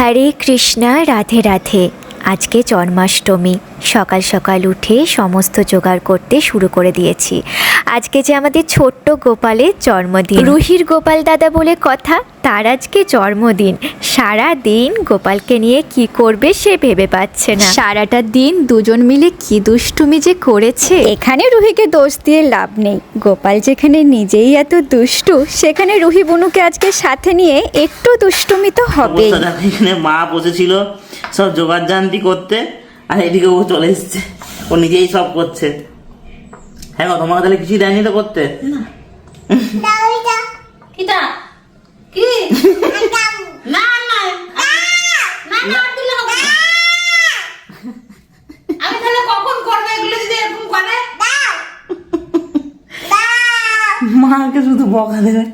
হরে কৃষ্ণা রাধে রাধে। আজকে জন্মাষ্টমী। সকাল সকাল উঠে সমস্ত জোগাড় করতে শুরু করে দিয়েছি। আজকে যে আমাদের ছোট্ট গোপালের জন্মদিন। রুহির গোপাল দাদা বলে কথা তার আজকে জন্মদিন। সারা দিন গোপালকে নিয়ে কি করবে সে ভেবে পাচ্ছে না। সারাটা দিন দুজন মিলে কি দুষ্টুমি যে করেছে। এখানে রুহিকে দোষ দিয়ে লাভ নেই। গোপাল যেখানে নিজেই এত দুষ্টু সেখানে রুহি বনুকে আজকে সাথে নিয়ে একটু দুষ্টুমি তো হবেই। মা বসেছিল সব জোগাড় জান্তি করতে। আর এদিকে ও চলে এসছে। ও নিজেই সব করছে। হ্যাঁ গো তোমাকে তাহলে কিছুই দেয়নি তো করতে? কি? না না না না। আর দিলে হবে না। আমি তাহলে কখন করব এগুলো যদি এরকম করে? মাকে শুধু বকা দেবে।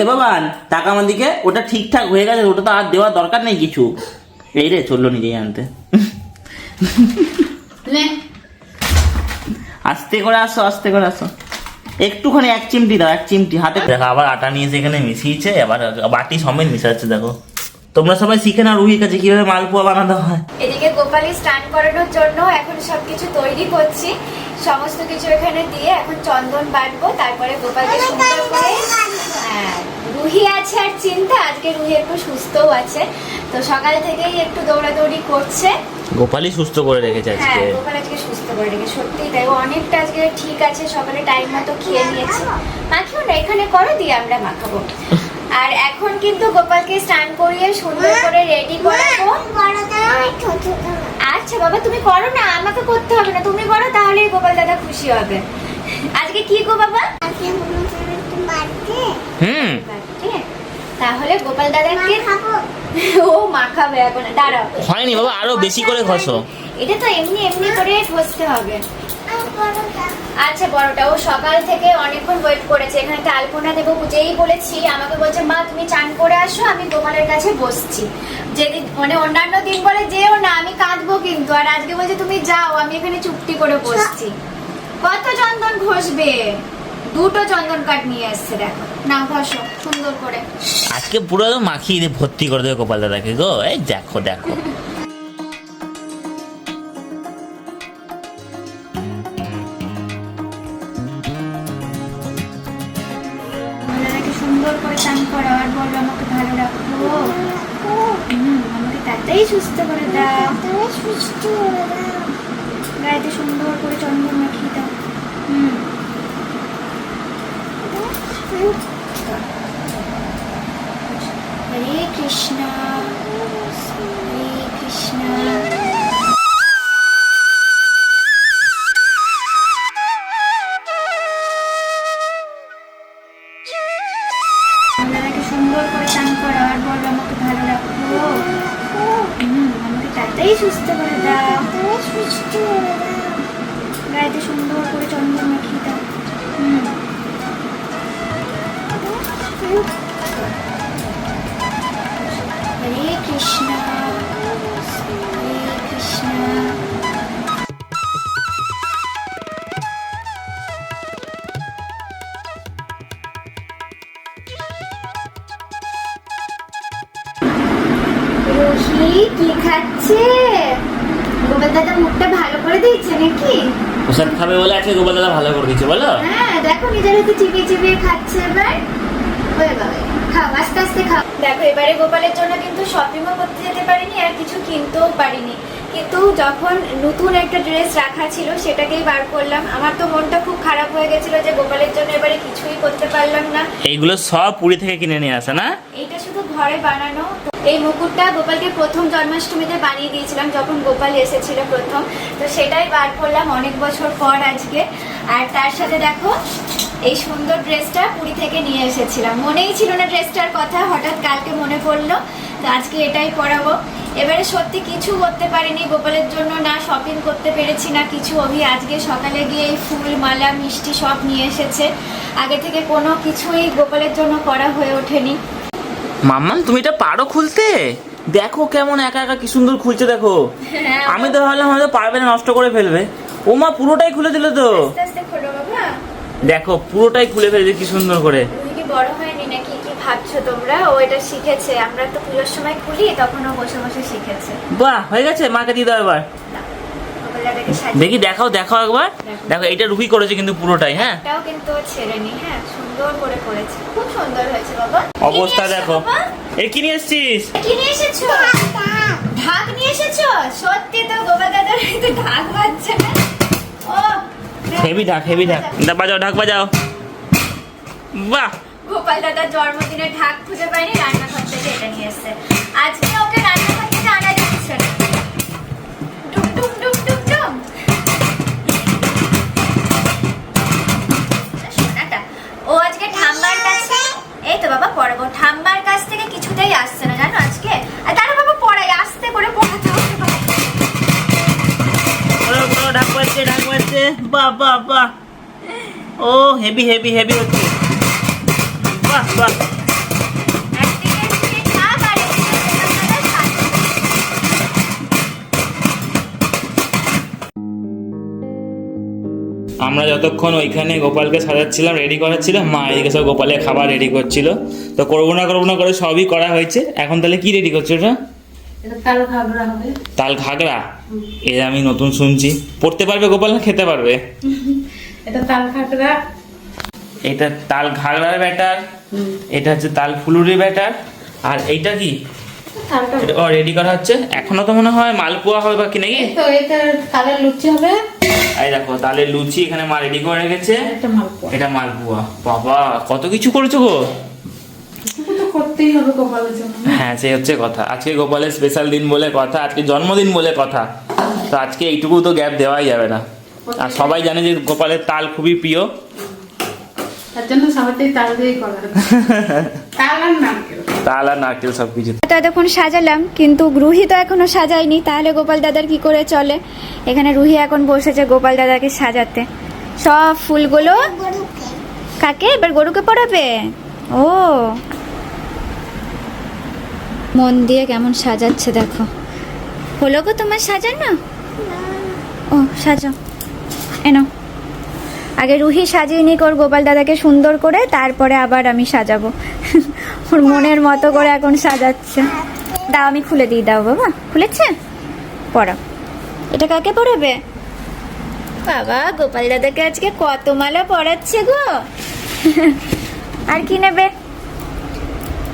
এ বাবা টাকা আমার দিকে ওটা ঠিকঠাক হয়ে গেছে ওটা তো আর দেওয়ার দরকার নেই কিছু। এই রে চলল নিজেই আনতে। নে। আস্তে করে আসো আস্তে করে আসো। একটুখানি এক চিমটি দাও এক চিমটি হাতে দেখো আবার আটা নিয়ে এসে এখানে মিশিয়েছে আবার বাটি সমেত মিশাচ্ছে দেখো। তোমরা সবাই শিখে না রুহির কাছে কীভাবে মালপোয়া বানাতে হয়। এদিকে গোপালি স্নান করানোর জন্য এখন সবকিছু তৈরি করছি। সমস্ত কিছু এখানে দিয়ে এখন চন্দন বাটবো তারপরে গোপালকে সুন্দর করে হ্যাঁ, রুহি আছে আর চিন্তা আজকে রুহি একটু সুস্থও আছে। তো সকাল থেকেই একটু দৌড়াদৌড়ি করছে। গোপালই সুস্থ করে রেখেছে আজকে। হ্যাঁ গোপাল আজকে সুস্থ করে রেখে সত্যিই তাই। ও অনেকটা আজকে ঠিক আছে সকালে টাইম মতো খেয়ে নিয়েছে। মাখিও না এখানে করো দিয়ে আমরা মাখাবো। আর এখন কিন্তু গোপালকে স্নান করিয়ে সুন্দর করে রেডি করাবো। আচ্ছা বাবা তুমি করো না আমাকে করতে হবে না। তুমি করো তাহলেই গোপাল দাদা খুশি হবে। আজকে কি গো বাবা? হুম? তাহলে গোপাল দাদাকে ও মাখাবে এখন দাঁড়াও। হয়নি বাবা আরও বেশি করে ঘষো। এটা তো এমনি এমনি করে ঘষতে হবে। আচ্ছা বড়টা ও সকাল থেকে অনেকক্ষণ ওয়েট করেছে। এখানে একটা আলপনা দেবো যেই বলেছি। আমাকে বলছে মা তুমি চান করে আসো আমি গোপালের কাছে বসছি। যেদিন মানে অন্যান্য দিন বলে যেও না আমি কাঁদবো কিন্তু। আর আজকে বলছে তুমি যাও আমি এখানে চুপটি করে বসছি। কত চন্দন ঘষবে? দুটো চন্দন কাঠ নিয়ে এসছে দেখো। না ঘষো সুন্দর করে। আজকে পুরো একদম মাখিয়ে দিয়ে ভর্তি করে দেবে গোপাল দাদাকে গো। এই দেখো দেখো। সুন্দর করে চান করো আর বলো আমাকে ভালো রাখো। আমাকে তাতেই সুস্থ করে দাও। গায়েতে সুন্দর করে চন্দন মাখিয়ে দাও। হুম। হরে কৃষ্ণ হরে কৃষ্ণ সুন্দর করে চান করো আর বলো আমাকে ভালো রাখো। হুম, আমাকে তাতেই সুস্থ করে দাও। গায়েতে সুন্দর করে চন্দন দাদা ভালো করে দিচ্ছে বলো। হ্যাঁ দেখো নিজের হাতে চিবিয়ে চিবিয়ে খাচ্ছে এবার। হয়ে গেল খাও আস্তে আস্তে খাও। দেখো এবারে গোপালের জন্য কিন্তু শপিংও করতে যেতে পারিনি আর কিছু কিনতেও পারিনি। কিন্তু যখন নতুন একটা ড্রেস রাখা ছিল সেটাকেই বার করলাম। আমার তো মনটা খুব খারাপ হয়ে গেছিল যে গোপালের জন্য এবারে কিছুই করতে পারলাম না। এইগুলো সব পুরী থেকে কিনে নিয়ে আসে না? এইটা শুধু ঘরে বানানো। এই মুকুটটা গোপালকে প্রথম জন্মাষ্টমীতে বানিয়ে দিয়েছিলাম যখন গোপাল এসেছিল প্রথম। তো সেটাই বার করলাম অনেক বছর পর আজকে। আর তার সাথে দেখো এই সুন্দর ড্রেসটা পুরী থেকে নিয়ে এসেছিলাম। মনেই ছিল না ড্রেসটার কথা হঠাৎ কালকে মনে পড়ল। তো আজকে এটাই পরাবো। এবারে সত্যি কিছু করতে পারিনি গোপালের জন্য না শপিং করতে পেরেছি না কিছু। অভি আজকে সকালে গিয়ে এই ফুল মালা মিষ্টি সব নিয়ে এসেছে। আগে থেকে কোনো কিছুই গোপালের জন্য করা হয়ে ওঠেনি। মাম্মাম তুমি এটা পারো খুলতে? দেখো কেমন একা একা কি সুন্দর খুলছে দেখো। আমি তো ভাবলাম হয়তো পারবে না নষ্ট করে ফেলবে। ও মা পুরোটাই খুলে দিল তো। দেখো পুরোটাই খুলে ফেলবে কি সুন্দর করে। বড় হয়নি নাকি? ভাবছ তোমরা? ও এটা শিখেছে। আমরা তো পুজোর সময় খুলি তখন ও বসে বসে শিখেছে। বাহ হয়ে গেছে? মাকে দিয়ে দাও এবার। দেখি দেখাও দেখাও একবার। দেখো। এটা রুহি করেছে কিন্তু পুরোটাই হ্যাঁ? এটাও কিন্তু ছেড়েনি হ্যাঁ? সুন্দর করে করেছে। খুব সুন্দর হয়েছে বাবা। অবস্থা দেখো? এই কি নিয়ে এসছিস? কি নিয়ে এসেছ? ঢাক নিয়ে এসেছ? সত্যি তো দাদার তো ঢাক বাজছে না। ও হেভি ঢাক হেভি ঢাক। বাজাও ঢাক বাজাও। বাহ। গোপাল দাদার জন্মদিনে ঢাক খুঁজে পাইনি, রান্নাঘর থেকে এটা নিয়ে এসছে। আজকে ওকে রান্নাঘর থেকে আনা যাচ্ছে না। ডুম ডুম ডুম ডুম ও আজকে ঠাম্মার কাছে এই তো বাবা, পড়াবো। ঠাম্মার কাছ থেকে আসছে না, জানো আজকে? বাবা আস্তে করে পড়াতে ও হেভি হেভি হেভি হচ্ছে। আমরা যতক্ষণ ওইখানে গোপালকে সাজাচ্ছিলাম রেডি করাচ্ছিলাম মা এদিকে সব গোপালের খাবার রেডি করছিল। তো করব না করব না করে সবই করা হয়েছে। এখন তাহলে কি রেডি করছ ওটা? এটা তাল ঘাগরা এ আমি নতুন শুনছি। পড়তে পারবে গোপাল না খেতে পারবে? এটা তাল ঘাগরা। এটা তাল ঘাগরার ব্যাটার এটা হচ্ছে তাল ফুলুরি ব্যাটার আর এইটা কি? ও রেডি করা হচ্ছে? এখনও তো মনে হয় মালপোয়া হবে বাকি নাকি? তো এটা তালের লুচি হবে। এই দেখো তালের লুচি এখানে মা রেডি করে রেখেছে। মালপোয়া এটা মালপোয়া বাবা কত কিছু করেছ গো? করতেই হবে গোপালের জন্য। হ্যাঁ সে হচ্ছে কথা। আজকে গোপালের স্পেশাল দিন বলে কথা আজকে জন্মদিন বলে কথা। তো আজকে এইটুকু তো গ্যাপ দেওয়াই যাবে না। আর সবাই জানে যে গোপালের তাল খুবই প্রিয়। এতক্ষণ সাজালাম কিন্তু রুহি তো এখনও সাজায়নি। তাহলে গোপাল দাদার কি করে চলে? এখানে রুহি এখন বসেছে গোপাল দাদাকে সাজাতে। সব ফুলগুলো কাকে? এবার গরুকে পড়াবে? ও। মন দিয়ে কেমন সাজাচ্ছে দেখো। হলো গো তোমার সাজানো? ও সাজো। এনো আগে রুহি সাজিয়ে নিক ওর গোপাল দাদাকে সুন্দর করে, তারপরে আবার আমি সাজাবো। ওর মনের মতো করে এখন সাজাচ্ছে। দাও, আমি খুলে দিই, দাও বাবা। খুলেছে? পড়াও এটা কাকে পড়াবে? বাবা, গোপাল দাদাকে আজকে কত মালা পড়াচ্ছে গো। আর কি নেবে?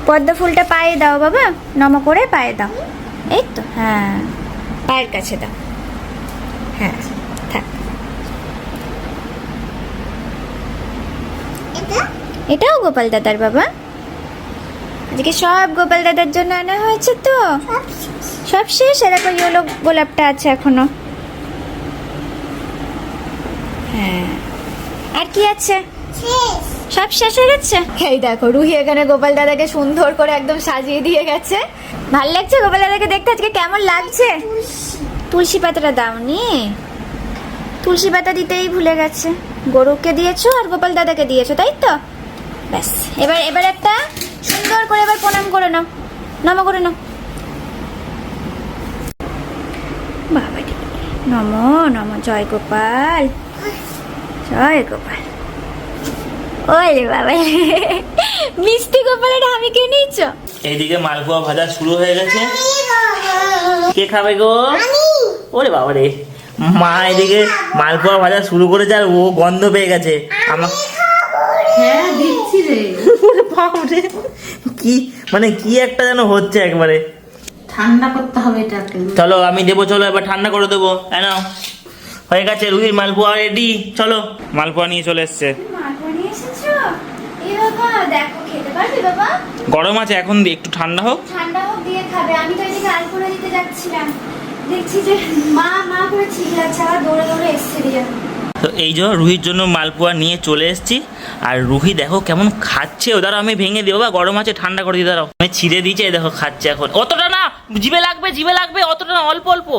পদ্ম ফুলটা পায়ে দাও বাবা। নম করে পায়ে দাও। এই তো হ্যাঁ। পায়ের কাছে দাও। হ্যাঁ থাক এটাও গোপাল দাদার বাবা? আজকে সব গোপাল দাদার জন্য আনা হয়েছে তো। সব শেষ? এরকম ইয়েলো গোলাপটা আছে এখনও। হ্যাঁ। আর কি আছে? সব শেষ হয়ে গেছে? এই দেখো রুহি এখানে গোপাল দাদাকে সুন্দর করে একদম সাজিয়ে দিয়ে গেছে। ভালো লাগছে গোপাল দাদাকে দেখতে? আজকে কেমন লাগছে? তুলসী পাতাটা দাওনি? তুলসী পাতা দিতেই ভুলে গেছে। গরুকে দিয়েছ আর গোপাল দাদাকে দিয়েছ তাই তো? ব্যাস। এবার এবার একটা সুন্দর করে এবার প্রণাম করে নাও। নম করে নাও। বাবা নম নম। জয় গোপাল। জয় গোপাল। ওরে বাবা মিষ্টি গোপালের আমি কে নিয়েছ? এইদিকে মালপোয়া ভাজা শুরু হয়ে গেছে। কে খাবে গো? ওরে বাবা রে। মা এদিকে মালপোয়া ভাজা শুরু করেছে আর ও গন্ধ পেয়ে গেছে। আমার হ্যাঁ রে? বাপরে কি মানে কি একটা যেন হচ্ছে একবারে। ঠান্ডা করতে হবে এটাকে। চলো আমি দেবো চলো এবার ঠান্ডা করে দেবো। নাও। হয়ে গেছে রুহির মালপোয়া রেডি চলো মালপোয়া নিয়ে চলে এসছে। গরম আছে এখন একটু ঠান্ডা হোক। ঠান্ডা হোক দিয়ে খাবে। আমি তো এদিকে দিতে যাচ্ছিলাম। দেখছি যে মা মা করে আবার দৌড়ে দৌড়ে এসছে দিয়ে। তো এই জন্য রুহির জন্য মালপোয়া নিয়ে চলে এসেছি। আর রুহি দেখো কেমন খাচ্ছে। ও দাঁড়াও, আমি ভেঙে দেবো বা গরম আছে, ঠান্ডা করে দিই দাঁড়াও। আমি ছিঁড়ে দিয়েছে দেখো খাচ্ছে এখন। অতটা না, জিভে লাগবে জিভে লাগবে, অতটা না, অল্প অল্প।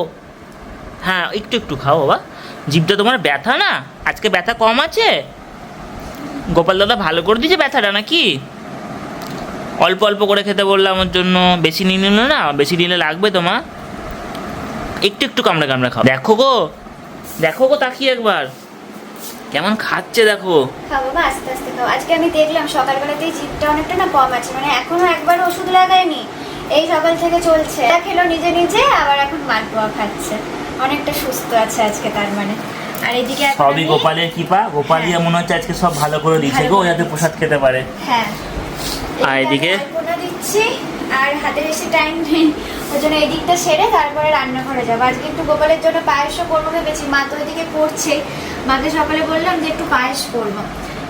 হ্যাঁ একটু একটু খাও, বাবা। জিভটা তোমার ব্যথা না? আজকে ব্যথা কম আছে? গোপাল দাদা ভালো করে দিয়েছে ব্যথাটা নাকি? অল্প অল্প করে খেতে বললাম ওর জন্য। বেশি নিয়ে নিলে না, বেশি নিলে লাগবে তোমার। একটু একটু কামড়ে কামড়ে খাও। দেখো গো দেখো গো তাকিয়ে একবার। কেমন খাচ্ছে দেখো। খাও বাবা আস্তে আস্তে খাও আজকে আমি দেখলাম সকালবেলাতেই জিভটা অনেকটা না কম আছে মানে এখনও একবার ওষুধ লাগায়নি। এই সকাল থেকে চলছে। এটা খেলো নিজে নিজে আবার এখন মালপোয়া খাচ্ছে। অনেকটা সুস্থ আছে আজকে তার মানে। আর এদিকে সবই গোপালের কৃপা। গোপালই হ্যাঁ। মনে হচ্ছে আজকে সব ভালো করে দিয়েছে গো যাতে প্রসাদ খেতে পারে। হ্যাঁ। আর এদিকে? দিচ্ছি আর হাতে বেশি টাইম নেই। ওই জন্য এই দিকটা সেরে তারপরে রান্নাঘরে যাব। আজকে একটু গোপালের জন্য পায়েসও করব ভেবেছি। মা তো ওইদিকে করছে মাকে সকালে বললাম যে একটু পায়েস করব।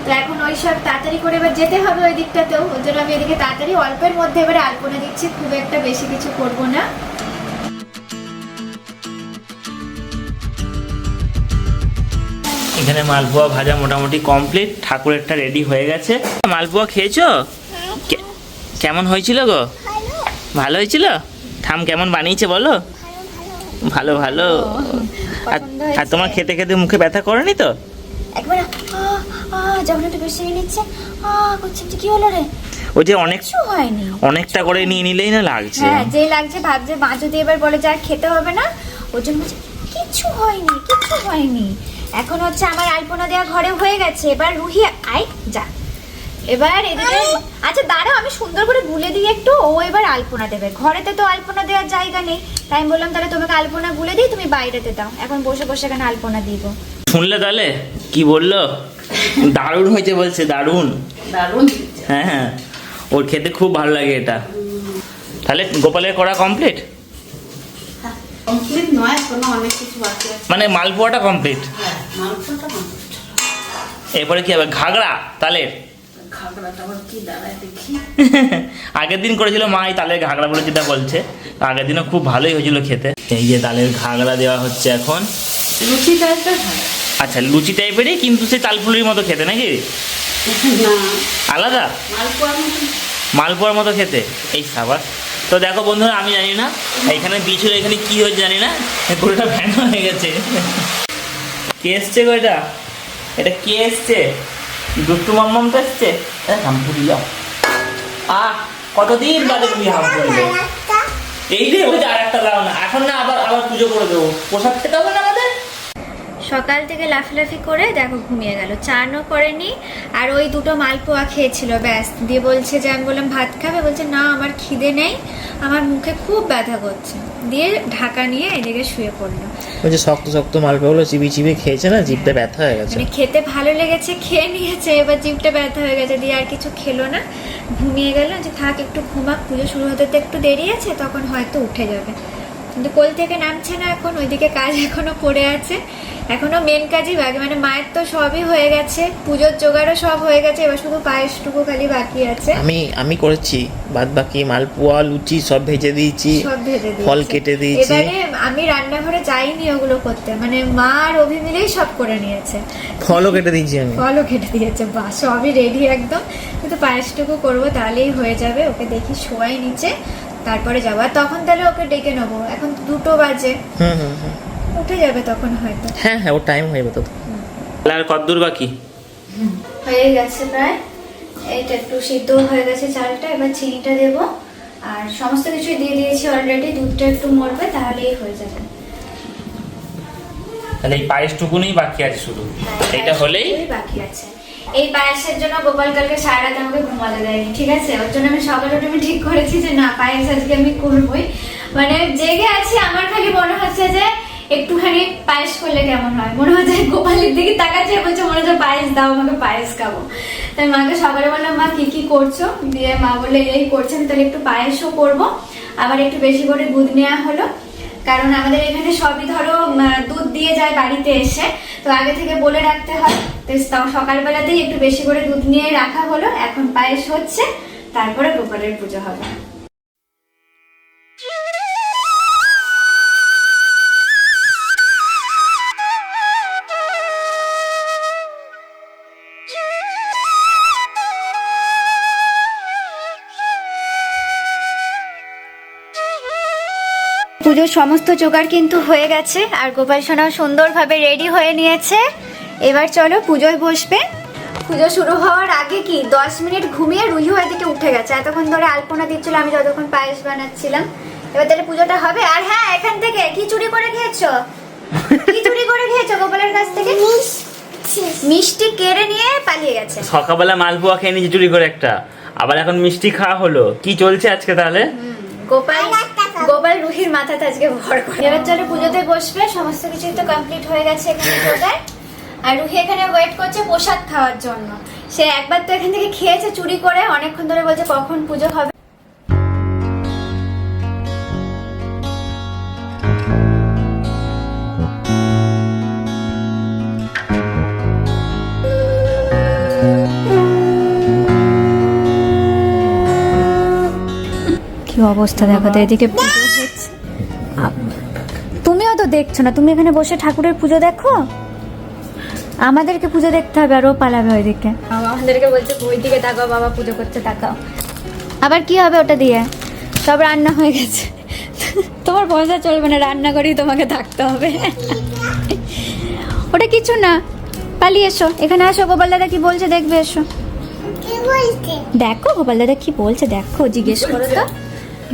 তো এখন ওই সব তাড়াতাড়ি করে এবার যেতে হবে ওই দিকটাতেও। ওই জন্য আমি এদিকে তাড়াতাড়ি অল্পের মধ্যে এবারে আলপনা দিচ্ছি খুব একটা বেশি কিছু করব না। এখানে মালপোয়া ভাজা মোটামুটি কমপ্লিট ঠাকুরেরটা রেডি হয়ে গেছে। মালপোয়া খেয়েছো? কে- কেমন হয়েছিল গো? ভালো। হয়েছিল? ঠাম কেমন বানিয়েছে বলো? ভালো ভালো। আর। তোমার খেতে খেতে মুখে ব্যথা করেনি তো? একবার যখন একটু বেশি নিচ্ছে করছে কি হলো রে? ওই যে অনেক হয়নি। অনেকটা করে নিয়ে নিলেই না লাগছে। হ্যাঁ যে লাগছে যদি এবার বলে যে খেতে হবে না ওর জন্য কিচ্ছু হয়নি কিচ্ছু হয়নি। এখন হচ্ছে আমার আলপনা দেওয়া ঘরে হয়ে গেছে। এবার রুহি আয় যা। এবার এদিকে আচ্ছা দাঁড়াও আমি সুন্দর করে গুলে দিই একটু। ও এবার আলপনা দেবে। ঘরেতে তো আলপনা দেওয়ার জায়গা নেই। তাই আমি বললাম তাহলে তোমাকে আলপনা গুলে দিই তুমি বাইরেতে দাও। এখন বসে বসে এখানে আলপনা দিব। শুনলে তাহলে? কি বলল? দারুণ হয়েছে বলছে দারুণ। দারুণ হ্যাঁ হ্যাঁ। ওর খেতে খুব ভালো লাগে এটা। তাহলে গোপালের করা কমপ্লিট কমপ্লিট নয় কোনো অনেক কিছু আছে। মানে মালপোয়াটা কমপ্লিট? হ্যাঁ কমপ্লিট। এরপরে কি হবে ঘাগড়া তালের? আগের দিন করেছিল মা এই তালের ঘাগড়া বলে যেটা বলছে। আগের দিনও খুব ভালোই হয়েছিল খেতে। এই যে তালের ঘাগড়া দেওয়া হচ্ছে এখন। লুচি টাইপের আচ্ছা লুচি টাইপেরই কিন্তু সেই তালফুলির মতো খেতে নাকি? আলাদা? মালপোয়ার মালপোয়ার মতো খেতে? এই সাবাস। তো দেখো বন্ধুরা আমি জানি না এখানে বিছুর এখানে কি হয়েছে জানি না পুরোটা ভ্যান হয়ে গেছে। কে এসছে গো এটা? এটা কে এসছে? দুষ্টু তো এসছে। যাও। কতদিন বাদে তুমি যাও এই রে ওই যে আর একটা না, এখন না আবার আবার পুজো করে দেবো। প্রসাদ খেতে হবে না আমাদের? সকাল থেকে লাফালাফি করে দেখো ঘুমিয়ে গেল। চানও করেনি, আর ওই দুটো মালপোয়া খেয়েছিল, ব্যাস। দিয়ে বলছে যে, আমি বললাম, ভাত খাবে? বলছে, না, আমার খিদে নেই, আমার মুখে খুব ব্যথা করছে। দিয়ে ঢাকা নিয়ে এদিকে শুয়ে পড়ল। ওই যে শক্ত শক্ত মালপাগুলো চিবি চিবি খেয়েছে না? জিভটা ব্যথা হয়ে গেছে। মানে খেতে ভালো লেগেছে খেয়ে নিয়েছে এবার জিভটা ব্যথা হয়ে গেছে দিয়ে আর কিছু খেলো না। ঘুমিয়ে গেল যে থাক একটু ঘুমাক পুজো শুরু হতে তো একটু দেরি আছে তখন হয়তো উঠে যাবে। কিন্তু কোল থেকে নামছে না এখন ওইদিকে কাজ এখনও পড়ে আছে। এখনও মেন কাজই বাকি মানে মায়ের তো সবই হয়ে গেছে পুজোর জোগাড়ও সব হয়ে গেছে এবার শুধু পায়েসটুকু খালি বাকি আছে। আমি আমি করেছি বাদ বাকি মালপোয়া লুচি সব ভেজে দিয়েছি সব ভেজে দিয়েছে। ফল কেটে দিয়েছি। এবারে আমি রান্নাঘরে যাইনি ওগুলো করতে মানে মা আর অভি মিলেই সব করে নিয়েছে। ফলও কেটে দিয়েছি আমি। ফলও কেটে দিয়েছে বা সবই রেডি একদম। কিন্তু পায়েসটুকু করব তাহলেই হয়ে যাবে ওকে দেখি শোয়াই নিচে। তারপরে যাব। আর তখন তাহলে ওকে ডেকে নেব। এখন তো দুটো বাজে। হুম হুম হুম। উঠে যাবে তখন হয়তো। হ্যাঁ হ্যাঁ ওর টাইম হয়ে যাবে তো। আর কদ্দূর বাকি হয়ে গেছে প্রায়। এটা একটু সিদ্ধ হয়ে গেছে চালটা এবার চিনিটা দেবো। আর সমস্ত কিছু দিয়ে দিয়েছি অলরেডি দুধটা একটু মরবে তাহলেই হয়ে যাবে। তাহলে এই পায়েসটুকুনি বাকি আছে শুধু? হ্যাঁ, এটা হলেই বাকি আছে। এই পায়েসের জন্য গোপাল কালকে সারা আমাকে ঘুমাতে দেয়নি, ঠিক আছে? ওর জন্য আমি সকালে উঠে আমি ঠিক করেছি যে, না, পায়েস আজকে আমি করবই। মানে জেগে আছি, আমার খালি মনে হচ্ছে যে, একটুখানি পায়েস করলে কেমন হয়? মনে হচ্ছে গোপালের দিকে তাকাচ্ছে, বলছে, মনে হচ্ছে পায়েস দাও, আমাকে পায়েস খাব। তাই মাকে সকালে বললাম, মা, কি কি করছ? দিয়ে মা বলে এই করছে, আমি তাহলে একটু পায়েসও করব। আবার একটু বেশি করে দুধ নেওয়া হলো। কারণ আমাদের এখানে সবই ধরো দুধ দিয়ে যায় বাড়িতে এসে। তো আগে থেকে বলে রাখতে হয়, তো সকালবেলাতেই একটু বেশি করে দুধ নিয়ে রাখা হলো, এখন পায়েস হচ্ছে, তারপরে গোপালের পুজো হবে। পুজোর সমস্ত জোগাড় কিন্তু হয়ে গেছে আর গোপাল সোনাও সুন্দরভাবে রেডি হয়ে নিয়েছে। এবার চলো পুজোয় বসবে। পুজো শুরু হওয়ার আগে কি দশ মিনিট ঘুমিয়ে রুহিও এদিকে উঠে গেছে। এতক্ষণ ধরে আলপনা দিচ্ছিল আমি যতক্ষণ পায়েস বানাচ্ছিলাম। এবার তাহলে পুজোটা হবে। আর হ্যাঁ এখান থেকে কি চুরি করে খেয়েছো? কি চুরি করে খেয়েছো গোপালের কাছ থেকে? মিষ্টি। কেড়ে নিয়ে পালিয়ে গেছে। সকালবেলা মালপোয়া খেয়ে নিয়েছি চুরি করে একটা। আবার এখন মিষ্টি খাওয়া হলো। কি চলছে আজকে তাহলে? গোপাল গোপাল মাথা মাথাতে আজকে ভর করে। এবার চলো পুজোতে বসবে সমস্ত কিছুই তো কমপ্লিট হয়ে গেছে এখানে যোগায় আর রুহি এখানে ওয়েট করছে প্রসাদ খাওয়ার জন্য। সে একবার তো এখান থেকে খেয়েছে চুরি করে অনেকক্ষণ ধরে বলছে কখন পুজো হবে। অবস্থা দেখো তো এদিকে পুজো হচ্ছে। আপ- তুমিও তো দেখছ না তুমি এখানে বসে ঠাকুরের পুজো দেখো? আমাদেরকে পুজো দেখতে হবে আর ও পালাবে ওইদিকে। আমাদেরকে বলছে ওই দিকে তাকাও বাবা পুজো করতে তাকাও। আবার কি হবে ওটা দিয়ে? সব রান্না হয়ে গেছে। তোমার পয়সা চলবে না রান্না করেই তোমাকে থাকতে হবে। ওটা কিছু না পালিয়ে এসো। এখানে আসো গোপাল দাদা কি বলছে দেখবে এসো। দেখো গোপাল দাদা কি বলছে দেখো জিজ্ঞেস করো তো।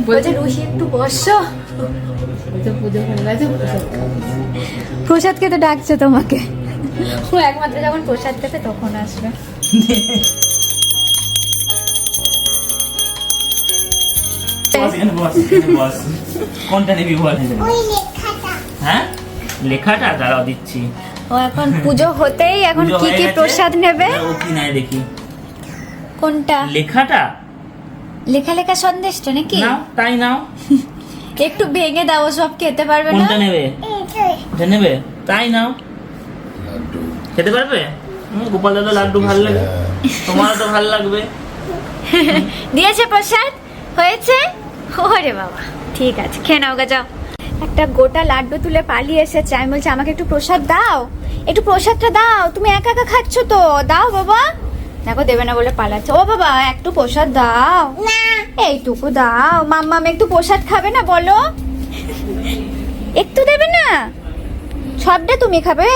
বলছে রুহি একটু বসো। প্রসাদ খেতে ডাকছে তোমাকে। ও একমাত্র যখন প্রসাদ খেতে তখন আসবে। কোনটা নিবি বল? হ্যাঁ? লেখাটা? দাঁড়াও দিচ্ছি। ও এখন পুজো হতেই এখন কি কি প্রসাদ নেবে? ও কি নাই দেখি। কোনটা? লেখাটা? লেখা লেখা সন্দেশটা নাকি? নাও তাই নাও। একটু ভেঙে দাও সব খেতে পারবে না? কোনটা নেবে? এটা নেবে? তাই নাও। খেতে পারবে? গোপাল দাদা লাড্ডু ভালো লাগে। তোমারও তো ভালো লাগবে। দিয়েছে প্রসাদ? হয়েছে? ওরে বাবা। ঠিক আছে খেয়ে নাও গা যাও। একটা গোটা লাড্ডু তুলে পালিয়ে এসেছে। আমি বলছি আমাকে একটু প্রসাদ দাও। একটু প্রসাদটা দাও। তুমি একা একা খাচ্ছ তো। দাও বাবা। দেখো দেবে না বলে পালাচ্ছে। ও বাবা একটু প্রসাদ দাও। এইটুকু দাও। মাম্মাম একটু প্রসাদ খাবে না বলো? একটু দেবে না? সবটা তুমি খাবে?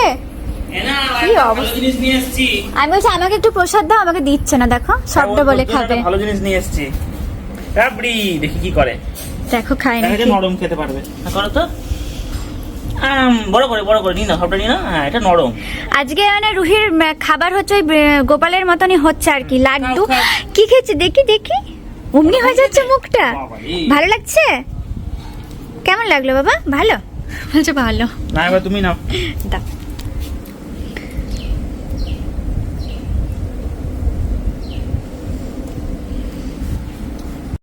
আমি বলছি আমাকে একটু প্রসাদ দাও আমাকে দিচ্ছে না দেখো। সবটা বলে খাবে। ভালো জিনিস নিয়ে এসেছি। দেখি কি করে। দেখো খাই যায় নরম খেতে পারবে। করো তো। বড় করে বড় করে নিই সবটা নিই হ্যাঁ এটা নরম। আজকে মানে রুহির খাবার হচ্ছে ওই গোপালের মতনই হচ্ছে আর কি লাড্ডু। খাও। কি খেয়েছে? দেখি দেখি। অমনি হয়ে যাচ্ছে মুখটা। ভালো লাগছে? কেমন লাগল বাবা? ভালো? বলছে ভালো। না এবার তুমি নাও। দাও।